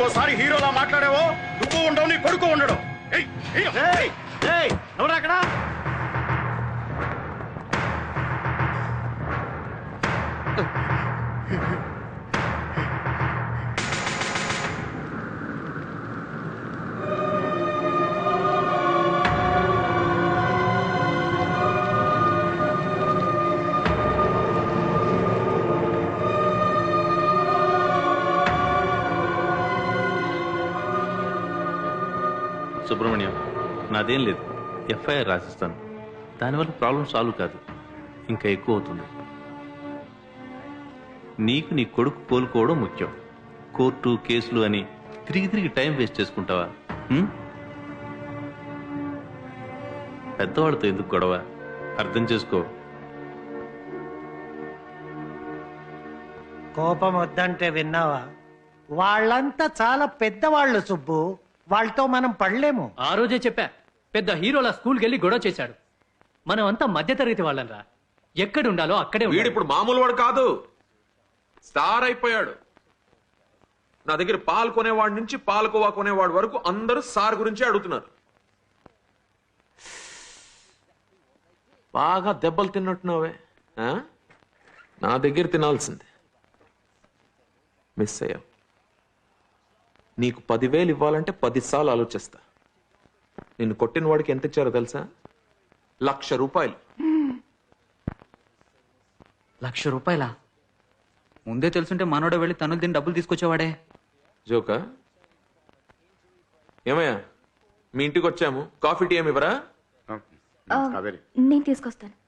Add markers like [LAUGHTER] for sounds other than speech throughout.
ఇంకోసారి హీరోలా మాట్లాడావో? నువ్వు ఉండవు నీ కొడుకు ఉండడం. నువ్వు ఏయ్, అక్కడ? సుబ్రహ్మణ్యం. నాదేం లేదు. ఎఫ్ఐఆర్ రాసిస్తాను. దానివల్ల ప్రాబ్లం సాల్వ్ కాదు. ఇంకా ఎక్కువ అవుతుంది. నీకు నీ కొడుకు కోలుకోవడం ముఖ్యం. కోర్టు కేసులు అని తిరిగి తిరిగి టైం వేస్ట్ చేసుకుంటావా? పెద్దవాళ్ళతో ఎందుకు గొడవ? అర్థం చేసుకో. కోపం వద్దంటే విన్నావా? వాళ్ళంతా చాలా పెద్దవాళ్ళు సుబ్బు. వాళ్ళతో మనం పడలేము. ఆ రోజే చెప్పా పెద్ద హీరోల స్కూల్కి వెళ్ళి గొడవ చేశాడు. మనం అంతా మధ్యతరగతి వాళ్ళంరా. ఎక్కడ ఉండాలో అక్కడే వీడు ఉండాలి. ఇప్పుడు మామూలు వాడు కాదు. స్టార్ అయిపోయాడు. నా దగ్గర పాలు కొనేవాడి నుంచి పాలకోవా కొనేవాడి వరకు అందరూ సార్ గురించే అడుగుతున్నారు. బాగా దెబ్బలు తిన్నట్టున్నావే. ఆ? నా దగ్గర తినాల్సిందే. మిస్ అయ్యావు. నీకు పదివేలు ఇవ్వాలంటే పదిసార్లు ఆలోచిస్తా. నిన్ను కొట్టిన వాడికి ఎంత ఇచ్చారో తెలుసా? లక్ష రూపాయలు. లక్ష రూపాయల? ముందే తెలుసుంటే మనోడే వెళ్ళి తనులు తిని డబ్బులు తీసుకొచ్చేవాడే. జోకా? ఏమయ్యా? మీ ఇంటికి వచ్చాము. కాఫీ టీ ఏమి ఇవ్వరా? నేను తీసుకొస్తాను.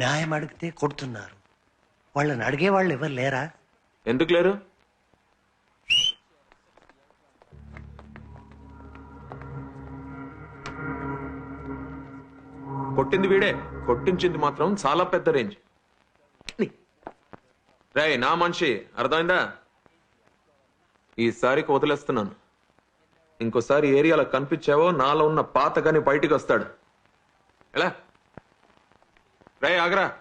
న్యాయం అడిగితే కొడుతున్నారు. వాళ్ళని అడిగే వాళ్ళు ఎవరు లేరా? ఎందుకు లేరు? కొట్టింది వీడే. కొట్టించింది మాత్రం చాలా పెద్ద రేంజ్. రే నా మనిషి. అర్థమైందా? ఈసారికి వదిలేస్తున్నాను. ఇంకోసారి ఏరియాలో కనిపించావో నాలో ఉన్న పాత గాని బయటికి వస్తాడు. ఎలా? రే ఆగరా.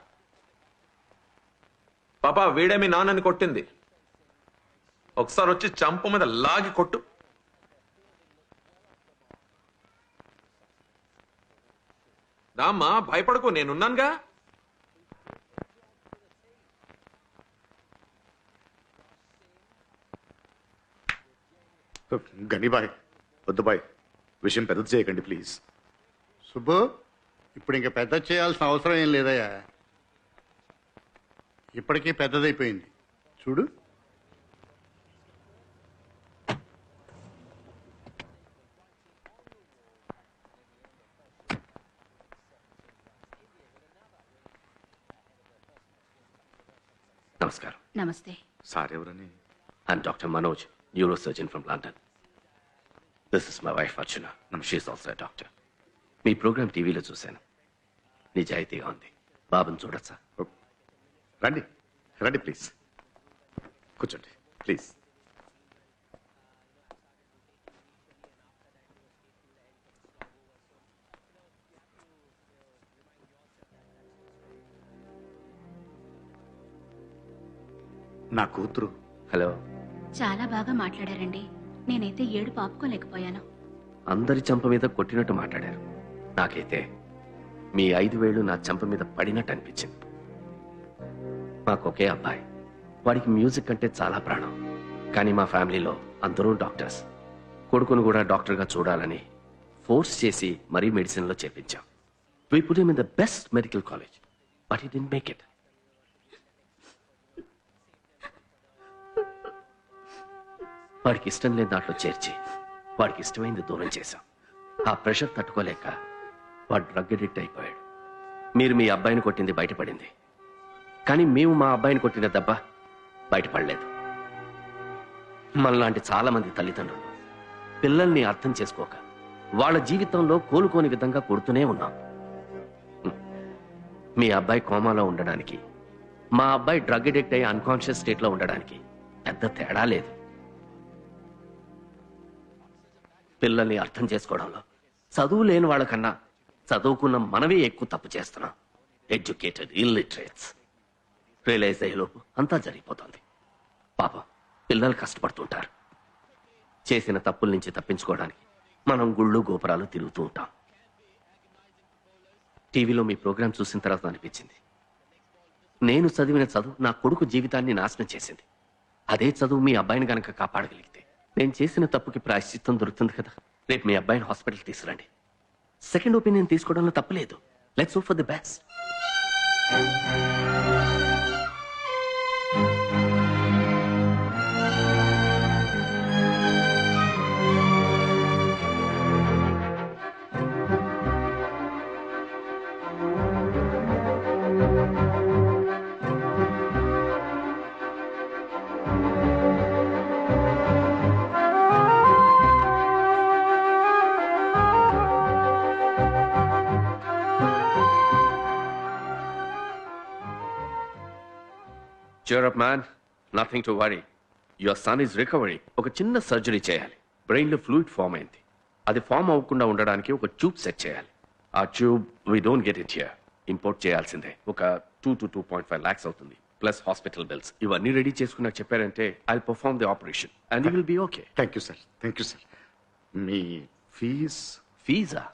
పాపా వీడే మీ నాన్నని కొట్టింది. ఒకసారి వచ్చి చంప మీద లాగి కొట్టు. దామ్మా భయపడకు నేనున్నానుగా. గనిబాయ్ వద్దు బాయ్. విషయం పెద్దది చేయకండి ప్లీజ్. సుబ్బు ఇప్పుడు ఇంకా పెద్ద చేయాల్సిన అవసరం ఏం లేదయ్యా. ఇప్పటికీ పెద్దదైపోయింది. చూడు. నమస్కారం. నమస్తే. సార్ ఎవరని? I'm doctor Manoj neuro surgeon from London this is my wife Archana she's also doctor me program టీవీలో చూశాను. నిజాయితీగా ఉంది. బాబుని చూడొచ్చా? రండి రండి ప్లీజ్. కూర్చోండి ప్లీజ్. నా కూతురు. హలో. చాలా బాగా మాట్లాడారండి. నేనైతే ఏడు పాపుకోలేకపోయాను అందరి చంప మీద కొట్టినట్టు మాట్లాడారు. నాకైతే మీ ఐదు వేలు నా చెంప మీద పడినట్టు అనిపించింది. మాకు ఒకే అబ్బాయి. వాడికి మ్యూజిక్ అంటే చాలా ప్రాణం. కానీ మా ఫ్యామిలీలో అందరూ డాక్టర్స్. కొడుకును కూడా డాక్టర్గా చూడాలని ఫోర్స్ చేసి మరీ మెడిసిన్లో చేపించాం. We put in the best medical college but it in make it వాడికి ఇష్టం లేని దాంట్లో చేర్చి వాడికి ఇష్టమైంది దూరం చేశాం. ఆ ప్రెషర్ తట్టుకోలేక వాడు డ్రగ్ అడిక్ట్ అయిపోయాడు. మీరు మీ అబ్బాయిని కొట్టింది బయటపడింది. కానీ మేము మా అబ్బాయిని కొట్టిన దెబ్బ బయటపడలేదు. మనలాంటి చాలా మంది తల్లిదండ్రులు పిల్లల్ని అర్థం చేసుకోక వాళ్ళ జీవితంలో కోలుకోని విధంగా కొడుతూనే ఉన్నాం. మీ అబ్బాయి కోమాలో ఉండడానికి మా అబ్బాయి డ్రగ్ అడిక్ట్ అయ్యి అన్కాన్షియస్ స్టేట్లో ఉండడానికి పెద్ద తేడా లేదు. పిల్లల్ని అర్థం చేసుకోవడంలో చదువు లేని వాళ్ళకన్నా చదువుకున్న మనమే ఎక్కువ తప్పు చేస్తున్నాం. ఎడ్యుకేటెడ్ ఇల్లిటరేట్స్ రియలైజ్ అయ్యేలోపు అంతా జరిగిపోతుంది. పాపం పిల్లలు కష్టపడుతుంటారు. చేసిన తప్పుల నుంచి తప్పించుకోవడానికి మనం గుళ్ళు గోపురాలు తిరుగుతూ ఉంటాం. టీవీలో మీ ప్రోగ్రాం చూసిన తర్వాత అనిపించింది. నేను చదివిన చదువు నా కొడుకు జీవితాన్ని నాశనం చేసింది. అదే చదువు మీ అబ్బాయిని గనక కాపాడగలిగితే నేను చేసిన తప్పుకి ప్రాయశ్చిత్తం దొరుకుతుంది కదా. రేపు మీ అబ్బాయిని హాస్పిటల్ తీసుకురండి. సెకండ్ ఒపీనియన్ తీసుకోవడంలో తప్పలేదు. Let's for the best Up, man. Nothing to worry. Your son is recovering. ఒక చిన్న సర్జరీ చేయాలి. బ్రెయిన్లో ఫ్లూయిడ్ ఫామ్ అయింది. అది ఫామ్ అవ్వకుండా ఉండడానికి ఒక ట్యూబ్ సెట్ చేయాలి. ఆ tube we don't get it here import చేయాల్సిందే. ఒక two to two point five lakhs అవుతుంది. ప్లస్ హాస్పిటల్ బిల్స్ ఇవన్నీ రెడీ చేసుకున్నా చెప్పారంటే I perform the operation and you will be okay thank you sir thank you sir me fees ఫీజా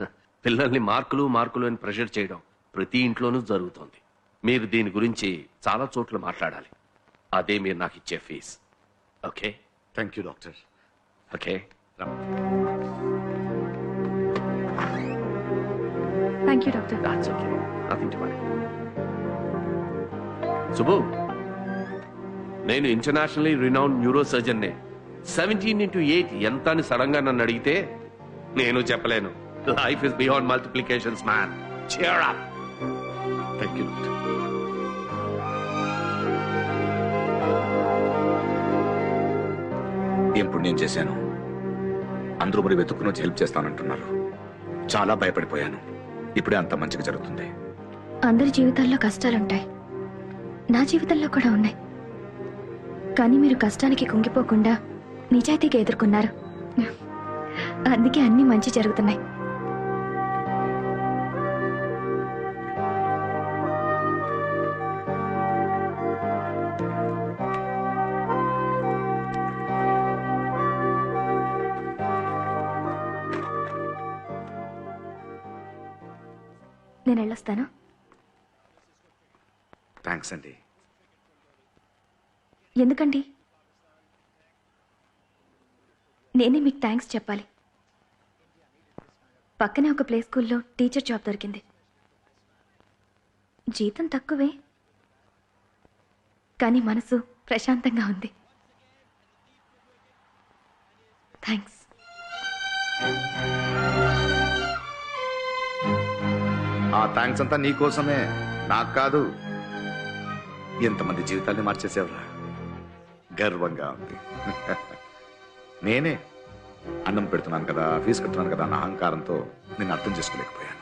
[LAUGHS] పిల్లల్ని మార్కులు మార్కులు అని ప్రెషర్ చేయడం ప్రతి ఇంట్లోనూ జరుగుతోంది. మీరు దీని గురించి చాలా చోట్ల మాట్లాడాలి. అదే మీరు నాకు ఇచ్చే fees. Okay? Thank you doctor. Okay? Thank you doctor. That's okay nothing to worry Subbu నేను internationally renowned neuro surgeon seventeen into eight ఎంత అని సడన్గా నన్ను అడిగితే నేను చెప్పలేను. Life is beyond multiplications man cheer up doctor ఏం పుణ్యం చేశాను? అందరూ మరి వెతుక్కుని వచ్చి హెల్ప్ చేస్తానంటున్నారు. చాలా భయపడిపోయాను. ఇప్పుడే అంత మంచిగా జరుగుతుంది. అందరి జీవితాల్లో కష్టాలుంటాయి. నా జీవితంలో కూడా ఉన్నాయి. కానీ మీరు కష్టానికి కుంగిపోకుండా నిజాయితీగా ఎదుర్కొన్నారు. అందుకే అన్ని మంచి జరుగుతున్నాయి. నేను వెళ్ళొస్తాను. థ్యాంక్స్ అండి. ఎందుకండి? నేనే మీకు థ్యాంక్స్ చెప్పాలి. పక్కనే ఒక ప్లే స్కూల్లో టీచర్ జాబ్ దొరికింది. జీతం తక్కువే. కానీ మనసు ప్రశాంతంగా ఉంది. థ్యాంక్స్ అంతా నీకోసమే నాకు కాదు. ఎంతమంది జీవితాన్ని మార్చేసేవరా. గర్వంగా ఉంది. [LAUGHS] నేనే అన్నం పెడుతున్నాను కదా ఫీజు కడుతున్నాను కదా అన్న అహంకారంతో నేను అర్థం చేసుకోలేకపోయాను.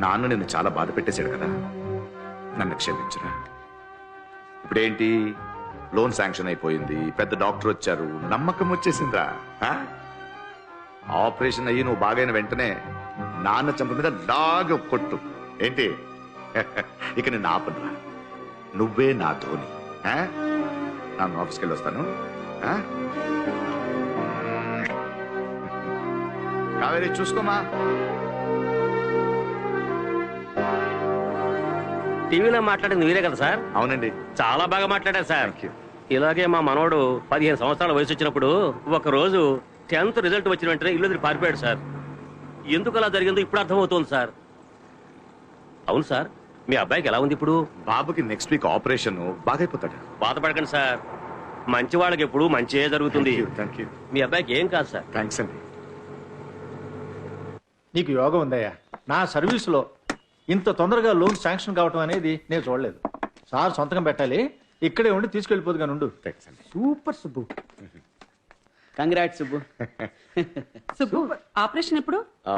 నాన్న నిన్ను చాలా బాధ పెట్టేశాడు కదా. నన్ను క్షమించరా. ఇప్పుడేంటి? లోన్ శాంక్షన్ అయిపోయింది పెద్ద డాక్టర్ వచ్చారు నమ్మకం వచ్చేసిందా ఆపరేషన్ అయ్యి నువ్వు బాగైన వెంటనే నాన్న చంప మీద లాగ కొట్టు. ఏంటి? ఇక నిన్ను ఆపనురా నువ్వే నా ధోని? నాన్న ఆఫీస్కి వెళ్ళి వస్తాను? కావేరి చూసుకోమా? టీవీలో మాట్లాడింది మీరే కదా సార్? అవునండి. చాలా బాగా మాట్లాడారు సార్. ఇలాగే మా మనవడు పదిహేను సంవత్సరాల వయసు వచ్చినప్పుడు ఒక రోజు టెన్త్ రిజల్ట్ వచ్చిన వెంటనే ఇల్లు పారిపోయాడు సార్. ఎందుకు అలా జరిగిందో ఇప్పుడు అర్థమవుతోంది సార్. అవును సార్. మీ అబ్బాయికి ఎలా ఉంది ఇప్పుడు? బాబుకి నెక్స్ట్ వీక్ ఆపరేషన్ బాగైపోతాడు. బాధపడకండి సార్. మంచి వాళ్ళకి ఎప్పుడు మంచిగా జరుగుతుంది. థ్యాంక్ యూ మీ అబ్బాయికి ఏం కాదు సార్. థ్యాంక్స్ అండి. నీకు యోగం ఉందయ్యా. నా సర్వీసులో ఇంత తొందరగా లోన్ శాంక్షన్ కావటం అనేది నేను చూడలేదు. సార్ సొంతకం పెట్టాలి. ఇక్కడే ఉండి తీసుకెళ్ళిపోదు కానీ ఉండు థ్యాంక్స్ అండి. Super Subbu. [LAUGHS] Congrats Subbu. [LAUGHS] Subbu operation ఎప్పుడు?